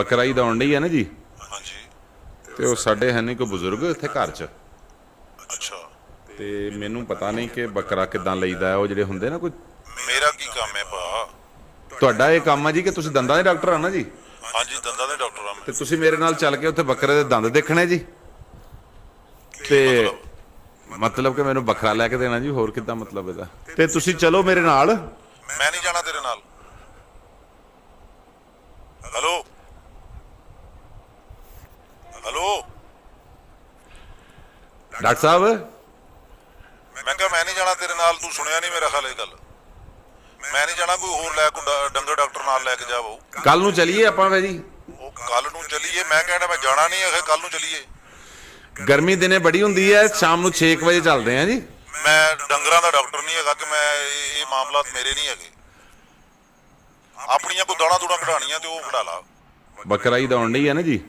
ਬਕਰਾਈ ਦਾ ਡਈ ਹੈ ਨਾ ਜੀ। ਹਾਂਜੀ। ਤੇ ਉਹ ਸਾਡੇ ਹੈ ਨਹੀਂ ਕੋਈ ਬਜ਼ੁਰਗ ਇੱਥੇ ਘਰ 'ਚ। ਅੱਛਾ। ਤੇ ਮੈਨੂੰ ਪਤਾ ਨਹੀਂ ਕਿ ਬੱਕਰਾ ਕਿਦਾਂ ਲਈਦਾ ਹੈ ਉਹ ਜਿਹੜੇ ਹੁੰਦੇ ਨਾ ਕੋਈ। ਮੇਰਾ ਕੀ ਕੰਮ ਹੈ ਭਾ? ਤੁਹਾਡਾ ਇਹ ਕੰਮ ਆ ਜੀ ਕਿ ਤੁਸੀਂ ਦੰਦਾਂ ਦੇ ਡਾਕਟਰ ਆ ਨਾ ਜੀ? ਹਾਂਜੀ ਦੰਦਾਂ ਦੇ ਡਾਕਟਰ ਆ ਮੈਂ। ਤੇ ਤੁਸੀਂ ਮੇਰੇ ਨਾਲ ਚੱਲ ਕੇ ਉੱਥੇ ਬੱਕਰੇ ਦੇ ਦੰਦ ਦੇਖਣੇ ਜੀ। ਤੇ ਮਤਲਬ ਕਿ ਮੈਨੂੰ ਬੱਕਰਾ ਲੈ ਕੇ ਦੇਣਾ ਜੀ ਹੋਰ ਕਿੱਦਾਂ ਮਤਲਬ ਇਹਦਾ? ਤੇ ਤੁਸੀਂ ਚਲੋ ਮੇਰੇ ਨਾਲ। ਮੈਂ ਨਹੀਂ ਜਾਣਾ ਤੇਰੇ ਨਾਲ। ਡਾਕਟਰ ਸਾਹਿਬ? ਮੈਂ ਕਿਹਾ ਮੈਂ ਨਹੀਂ ਜਾਣਾ ਤੇਰੇ ਨਾਲ ਤੂੰ ਸੁਣਿਆ ਨਹੀਂ ਮੇਰਾ ਖਾਲੇ ਗੱਲ। ਮੈਂ ਨਹੀਂ ਜਾਣਾ ਕੋਈ ਹੋਰ ਲੈ ਕੋਈ ਡੰਗਰ ਡਾਕਟਰ ਨਾਲ ਲੈ ਕੇ ਜਾਵੋ। ਕੱਲ ਨੂੰ ਚਲੀਏ ਆਪਾਂ ਵੇ ਜੀ? ਉਹ ਕੱਲ ਨੂੰ ਚੱਲੀਏ ਮੈਂ ਕਹਿੰਦਾ ਮੈਂ ਜਾਣਾ ਨਹੀਂ ਹੈ ਕੱਲ ਨੂੰ ਚੱਲੀਏ। ਗਰਮੀ ਦਿਨੇ ਬੜੀ ਹੁੰਦੀ ਹੈ ਸ਼ਾਮ ਨੂੰ 6 ਵਜੇ ਚੱਲਦੇ ਆ ਜੀ। ਮੈਂ ਡੰਗਰਾਂ ਦਾ ਡਾਕਟਰ ਨਹੀਂ ਹੈਗਾ ਕਿ ਮੈਂ ਇਹ ਮਾਮਲਾਤ ਮੇਰੇ ਨਹੀਂ ਹੈਗੇ। ਆਪਣੀਆਂ ਕੋਈ ਦਾਣਾ ਦੂਣਾ ਕਢਾਣੀਆਂ ਤੇ ਉਹ ਕਢਾ ਲਾ। ਬੱਕਰਾਈ ਦਾ ਡਈ ਹੈ ਨਾ ਜੀ।